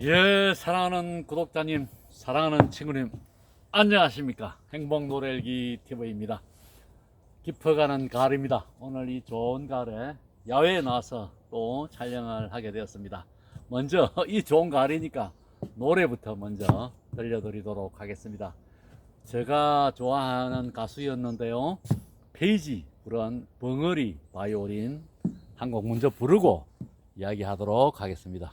예, 사랑하는 구독자님, 사랑하는 친구님, 안녕하십니까? 행복 노래일기 TV입니다. 깊어가는 가을입니다. 오늘 이 좋은 가을에 야외에 나와서 또 촬영을 하게 되었습니다. 먼저 이 좋은 가을이니까 노래부터 먼저 들려드리도록 하겠습니다. 제가 좋아하는 가수였는데요. 페이지 부른 벙어리 바이올린 한 곡 먼저 부르고 이야기하도록 하겠습니다.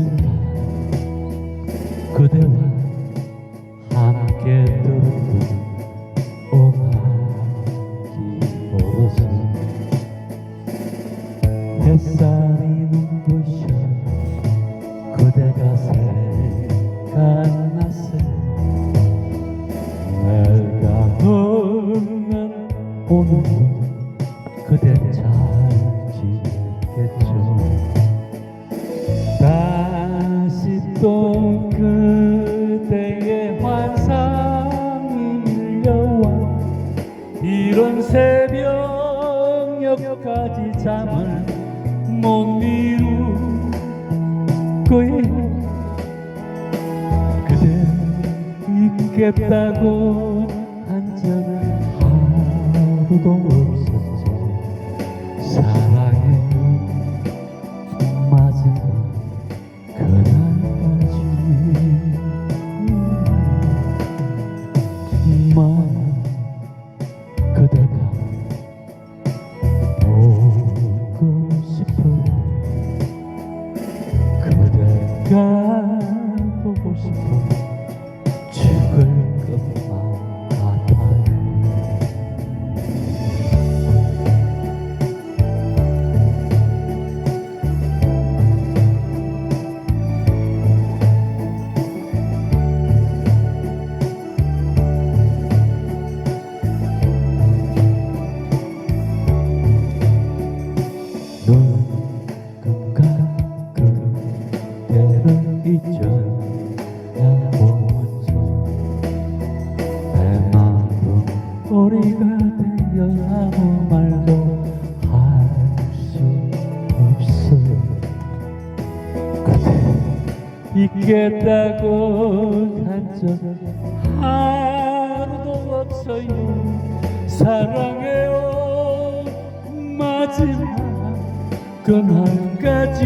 지냈겠죠 다시 또 그대의 환상이 밀려와 이런 새벽녘까지 잠을 못 이룰 거예요. 그대 있겠다고 한 적은 하루도 우리가 되어 아무 말도 할 수 없어요 그대 있겠다고 한적 하루도 없어요. 사랑해요 마지막 그날까지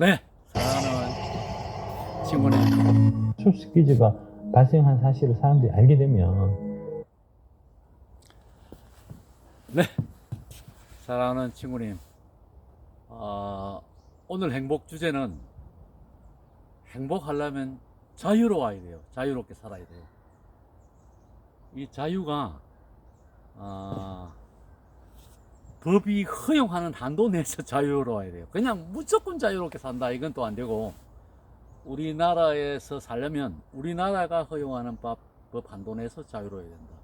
네, 사랑하는 친구님. 출스퀴즈가 발생한 사실을 사람들이 알게 되면 네, 사랑하는 친구님. 아, 오늘 행복 주제는 행복하려면 자유로워야 돼요. 자유롭게 살아야 돼요. 이 자유가 아, 법이 허용하는 한도 내에서 자유로워야 돼요. 그냥 무조건 자유롭게 산다 이건 또 안 되고 우리나라에서 살려면 우리나라가 허용하는 법, 법 한도 내에서 자유로워야 된다.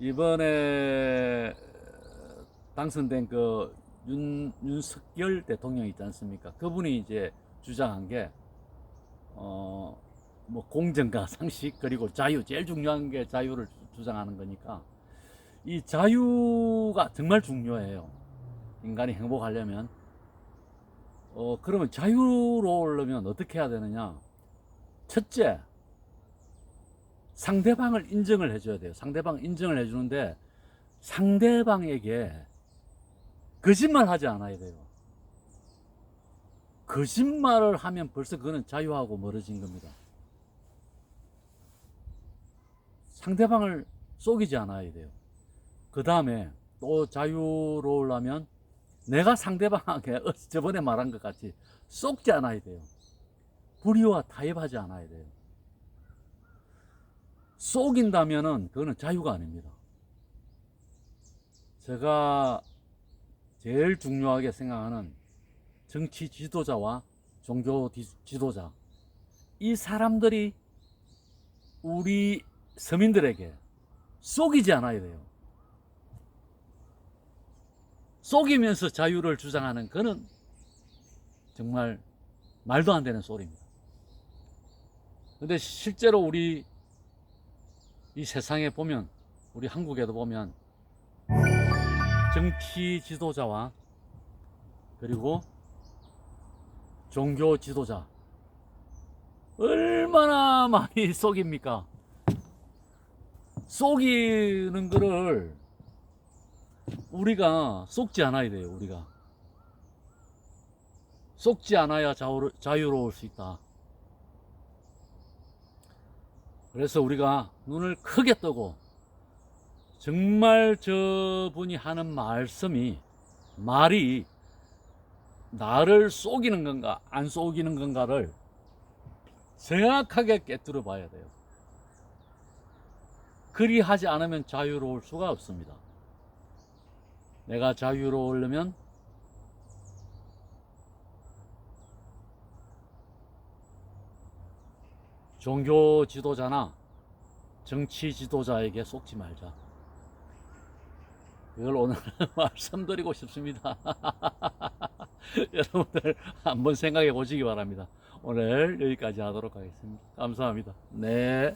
이번에 당선된 그 윤, 윤석열 대통령 있지 않습니까? 그분이 이제 주장한 게, 어, 뭐 공정과 상식 그리고 자유, 제일 중요한 게 자유를 주- 주장하는 거니까 이 자유가 정말 중요해요. 인간이 행복하려면. 어, 그러면 자유로우려면 어떻게 해야 되느냐? 첫째, 상대방을 인정을 해줘야 돼요. 상대방 인정을 해주는데 상대방에게 거짓말 하지 않아야 돼요. 거짓말을 하면 벌써 그거는 자유하고 멀어진 겁니다. 상대방을 속이지 않아야 돼요. 그 다음에 또 자유로우려면 내가 상대방에게 어, 저번에 말한 것 같이 속지 않아야 돼요. 불의와 타협하지 않아야 돼요. 속인다면은 그거는 자유가 아닙니다. 제가 제일 중요하게 생각하는 정치 지도자와 종교 디- 지도자 이 사람들이 우리 서민들에게 속이지 않아야 돼요. 속이면서 자유를 주장하는 그는 정말 말도 안 되는 소리입니다. 근데 실제로 우리 이 세상에 보면 우리 한국에도 보면 정치 지도자와 그리고 종교 지도자 얼마나 많이 속입니까? 속이는 거를 우리가 속지 않아야 돼요. 우리가 속지 않아야 자유, 자유로울 수 있다. 그래서 우리가 눈을 크게 뜨고 정말 저분이 하는 말씀이 말이 나를 속이는 건가 안 속이는 건가를 정확하게 깨뜨려 봐야 돼요. 그리하지 않으면 자유로울 수가 없습니다. 내가 자유로우려면 종교 지도자나 정치 지도자에게 속지 말자. 이걸 오늘 말씀드리고 싶습니다. 여러분들 한번 생각해 보시기 바랍니다. 오늘 여기까지 하도록 하겠습니다. 감사합니다. 네.